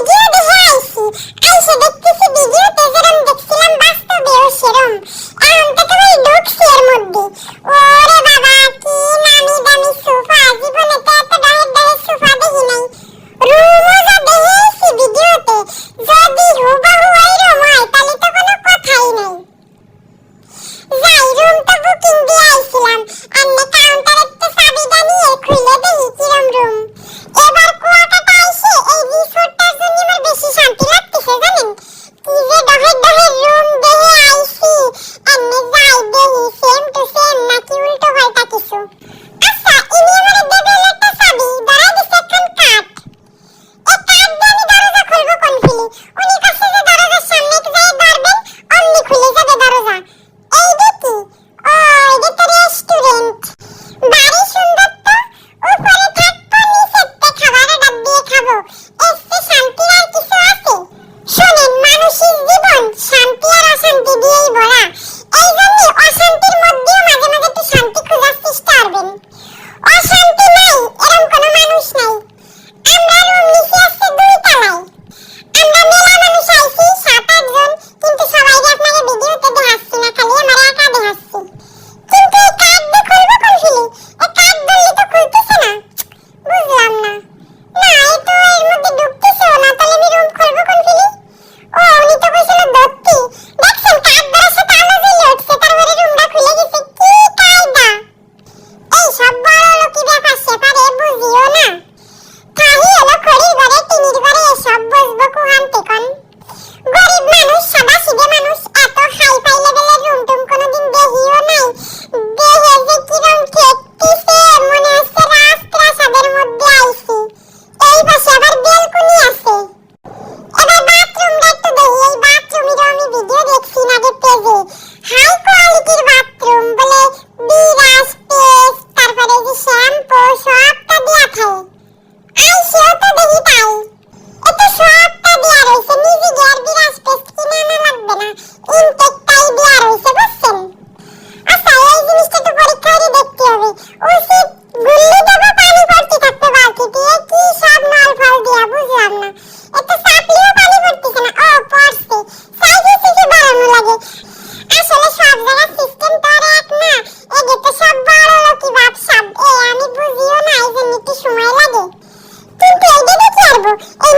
bilgi ve hikayesi. Ayşe Bekçisi bilgi বাজারের system তোর এক না। এগে তো সব বড় লোকি বাপ সাপ এ আমি বুঝিও না, এই জন্য একটু সময় লাগে। কিন্তু এইটা কি করব এই